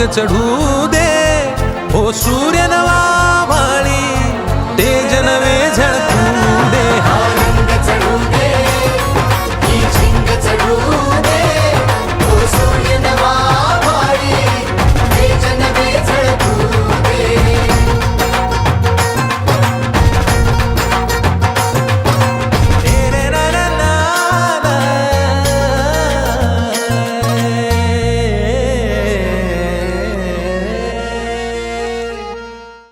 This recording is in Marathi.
रंग चढू दे. हो सूर्य नवा